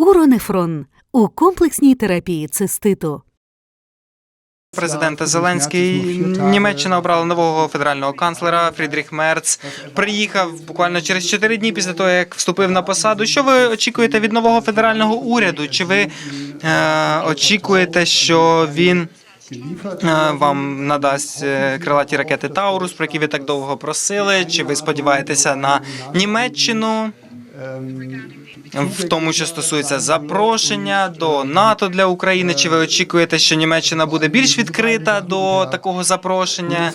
Уронефрон у комплексній терапії циститу. Президента Зеленський Німеччина обрала нового федерального канцлера Фрідріх Мерц. Приїхав буквально через 4 дні після того, як вступив на посаду. Що ви очікуєте від нового федерального уряду? Чи ви е, очікуєте, що він е, вам надасть е, крилаті ракети Таурус, про які ви так довго просили? Чи ви сподіваєтеся на Німеччину? В тому, що стосується запрошення до НАТО для України, чи ви очікуєте, що Німеччина буде більш відкрита до такого запрошення?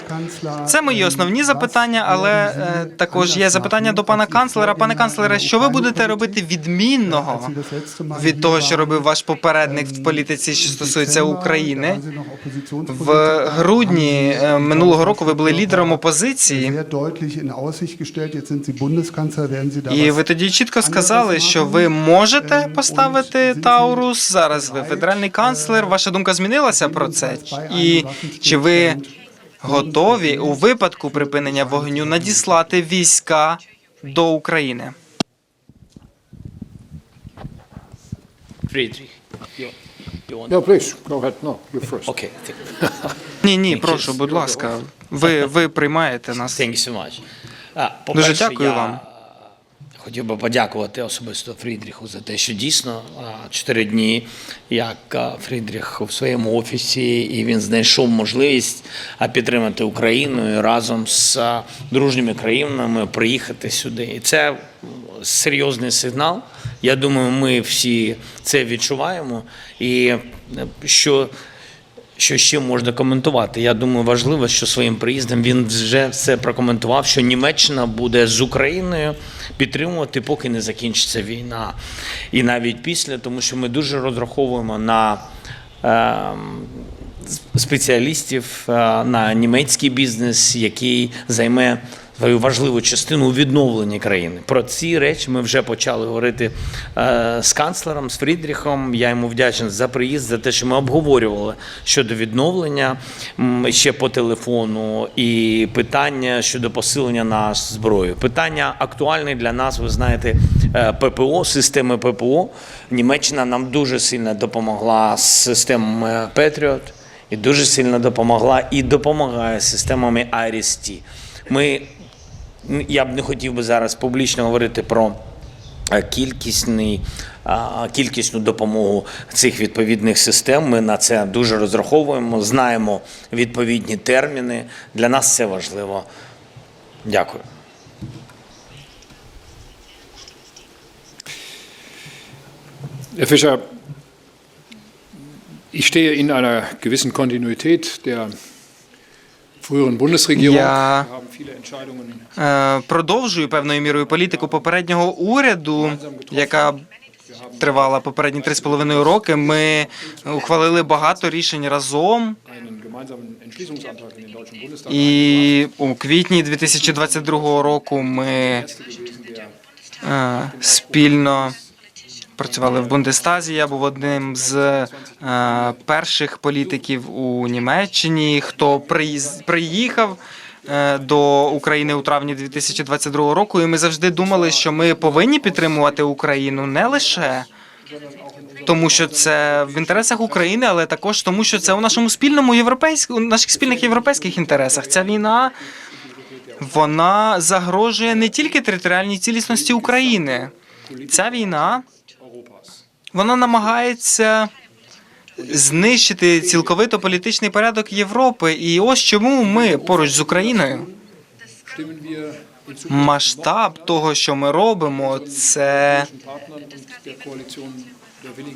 Це мої основні запитання, але е, також є запитання до пана канцлера. Пане канцлере, що ви будете робити відмінного від того, що робив ваш попередник в політиці, що стосується України? В грудні е, минулого року ви були лідером опозиції, і ви тоді чітко сказали, що ви можете поставити Таурус. Зараз ви федеральний канцлер. Ваша думка змінилася про це? І чи ви готові у випадку припинення вогню надіслати війська до України? Okay, thank, Ні, ні, прошу, будь ласка. Ви, ви приймаєте нас. по-перше, дякую я вам. Хотів би подякувати особисто Фрідріху за те, що дійсно чотири дні, як Фрідріх у своєму офісі, і він знайшов можливість підтримати Україну і разом з дружніми країнами приїхати сюди. І це серйозний сигнал. Я думаю, ми всі це відчуваємо. І е, що що ще можна коментувати? Я думаю, важливо, що своїм приїздом він вже все прокоментував, що Німеччина буде з Україною підтримувати, поки не закінчиться війна. І навіть після, тому що ми дуже розраховуємо на е, спеціалістів, е, на німецький бізнес, який займе свою важливу частину у відновленні країни. Про ці речі ми вже почали говорити е, з канцлером, з Фрідріхом. Я йому вдячний за приїзд, за те, що ми обговорювали щодо відновлення ще по телефону і питання щодо посилення нас зброєю. Питання актуальне для нас. Ви знаєте, е, ППО, системи ППО. Німеччина нам дуже сильно допомогла з системами Patriot і дуже сильно допомогла і допомагає системами IRIS-T. Ми я б не хотів би зараз публічно говорити про е, кількісний, кількісну допомогу цих відповідних систем. Ми на це дуже розраховуємо, знаємо відповідні терміни. Для нас це важливо. Дякую. Herr Fischer, ich stehe in einer gewissen Kontinuität der Е, продовжую певною мірою політику попереднього уряду, яка тривала попередні три з половиною роки. Ми ухвалили багато рішень разом. І у квітні 2022 року ми е, спільно працювали в Бундестазі. Я був одним з е, перших політиків у Німеччині, хто приїхав. е, До України у травні 2022 року, і ми завжди думали, що ми повинні підтримувати Україну не лише тому, що це в інтересах України, але також тому, що це у нашому спільному європейському, наших спільних європейських інтересах. Ця війна вона загрожує не тільки територіальній цілісності України. Ця війна вона намагається знищити цілковито політичний порядок Європи. І ось чому ми поруч з Україною. Масштаб того, що ми робимо, це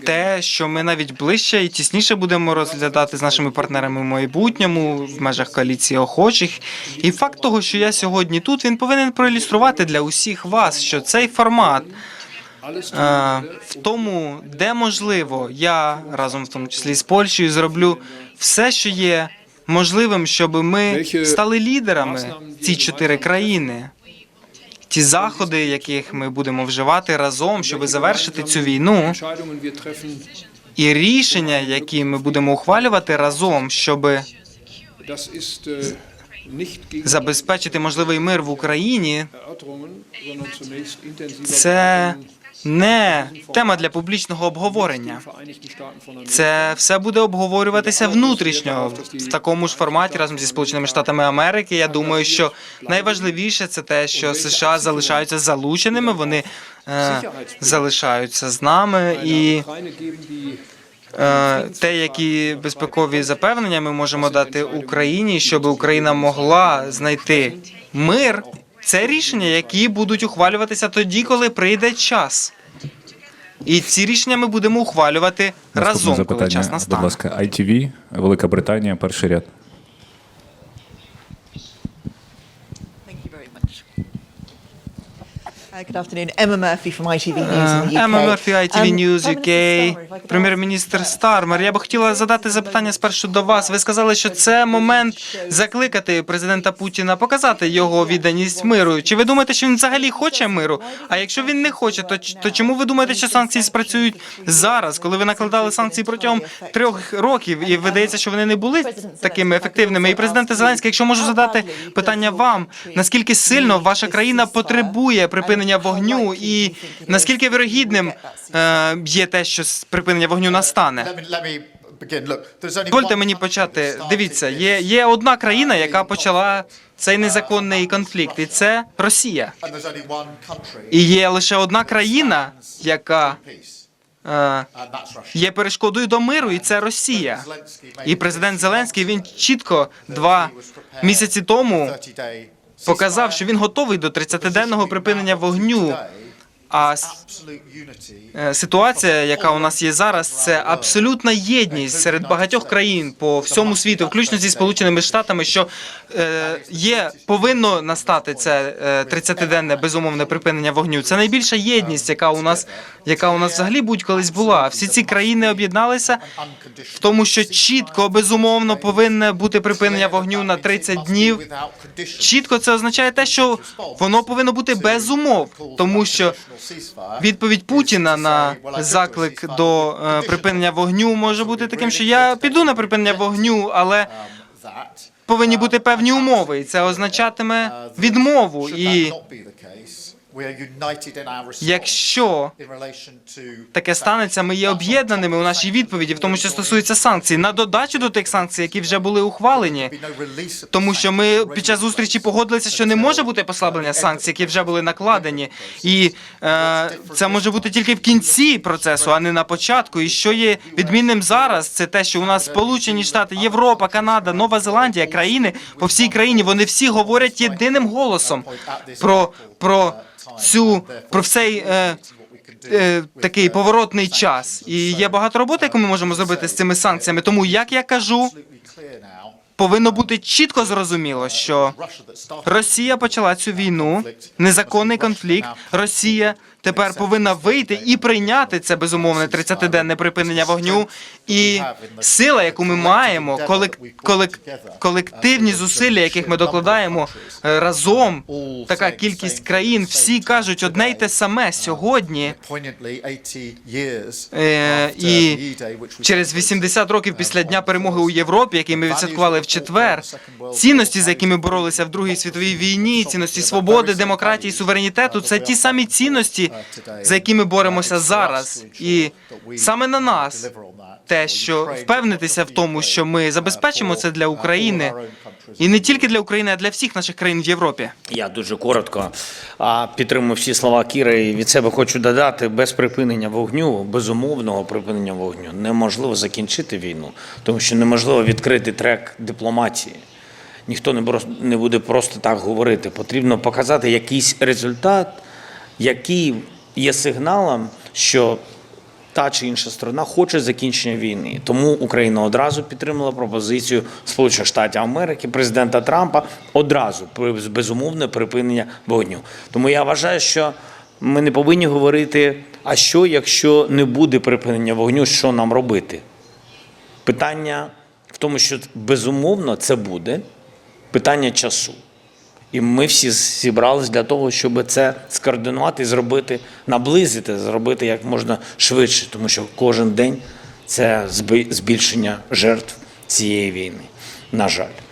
те, що ми навіть ближче і тісніше будемо розглядати з нашими партнерами в майбутньому в межах коаліції охочих. І факт того, що я сьогодні тут, він повинен проілюструвати для усіх вас, що цей формат. Е, В тому, де можливо, я разом в тому числі з Польщею зроблю все, що є можливим, щоб ми стали лідерами ці чотири країни. Ті заходи, яких ми будемо вживати разом, щоб завершити цю війну, і рішення, які ми будемо ухвалювати разом, щоб gegen забезпечити можливий мир в Україні, це не тема для публічного обговорення. Це все буде обговорюватися внутрішньо в такому ж форматі разом зі Сполученими Штатами Америки. Я думаю, що найважливіше це те, що США залишаються залученими. Вони е, залишаються з нами і. Е, Те, які безпекові запевнення ми можемо дати Україні, щоб Україна могла знайти мир, це рішення, які будуть ухвалюватися тоді, коли прийде час. І ці рішення ми будемо ухвалювати Наступне разом, коли запитання, час будь настане. ласка, ITV, Велика Британія, перший ряд. Good afternoon. Emma Murphy from ITV News in the UK. Ема Мерфі, ITV News UK, прем'єр-міністр uh, Стармер. Я би хотіла задати запитання спершу до вас. Ви сказали, що це момент закликати президента Путіна показати його відданість миру. Чи ви думаєте, що він взагалі хоче миру? А якщо він не хоче, то, ч- то чому ви думаєте, що санкції спрацюють зараз, коли ви накладали санкції протягом трьох років, і видається, що вони не були такими ефективними? І президенте Зеленський, якщо можу задати питання вам, наскільки сильно ваша країна потребує припинення вогню, і наскільки вирогідним е, є те, що припинення вогню настане? Дозвольте мені почати. Дивіться, є, є одна країна, яка почала цей незаконний конфлікт, і це Росія. І є лише одна країна, яка е, є перешкодою до миру, і це Росія. І президент Зеленський він чітко два місяці тому 30-day показав, що він готовий до 30-денного припинення вогню. А Е, Ситуація, яка у нас є зараз, це абсолютна єдність серед багатьох країн по всьому світу, включно зі Сполученими Штатами, що е, є повинно настати це е, 30-денне безумовне припинення вогню. Це найбільша єдність, яка у нас, яка у нас взагалі будь-колись була. Всі ці країни об'єдналися в тому, що чітко безумовно повинне бути припинення вогню на 30 днів. Чітко це означає те, що воно повинно бути без умов, тому що відповідь Путіна на заклик до е, припинення вогню може бути таким, що я піду на припинення вогню, але повинні бути певні умови, і це означатиме відмову. І якщо таке станеться, ми є об'єднаними у нашій відповіді, в тому, що стосується санкцій, на додачу до тих санкцій, які вже були ухвалені. Тому що ми під час зустрічі погодилися, що не може бути послаблення санкцій, які вже були накладені, і е, це може бути тільки в кінці процесу, а не на початку. І що є відмінним зараз, це те, що у нас Сполучені Штати, Європа, Канада, Нова Зеландія, країни по всій країні, вони всі говорять єдиним голосом про, про цю про цей е, е, такий поворотний час. І є багато роботи, яку ми можемо зробити з цими санкціями. Тому як я кажу, повинно бути чітко зрозуміло, що Росія почала цю війну, незаконний конфлікт. Росія тепер повинна вийти і прийняти це безумовне 30-денне припинення вогню. І сила, яку ми маємо, колек, колек, колективні зусилля, яких ми докладаємо е, разом, така кількість країн, всі кажуть одне й те саме сьогодні. Е, і через 80 років після дня перемоги у Європі, який ми відсвяткували в четвер, цінності, за які ми боролися в Другій світовій війні, цінності свободи, демократії, суверенітету, це ті самі цінності, за які ми боремося зараз. І саме на нас те, що впевнитися в тому, що ми забезпечимо це для України, і не тільки для України, а для всіх наших країн в Європі. Я дуже коротко підтримую всі слова Кіри і від себе хочу додати, без припинення вогню, безумовного припинення вогню, неможливо закінчити війну, тому що неможливо відкрити трек дипломатії. Ніхто не буде просто так говорити. Потрібно показати якийсь результат, який є сигналом, що та чи інша сторона хоче закінчення війни. Тому Україна одразу підтримала пропозицію Сполучених Штатів Америки, президента Трампа одразу безумовне припинення вогню. Тому я вважаю, що ми не повинні говорити, а що, якщо не буде припинення вогню, що нам робити? Питання в тому, що безумовно це буде питання часу. І ми всі зібрались для того, щоб це скоординувати і зробити, наблизити, зробити як можна швидше, тому що кожен день це збільшення жертв цієї війни. На жаль.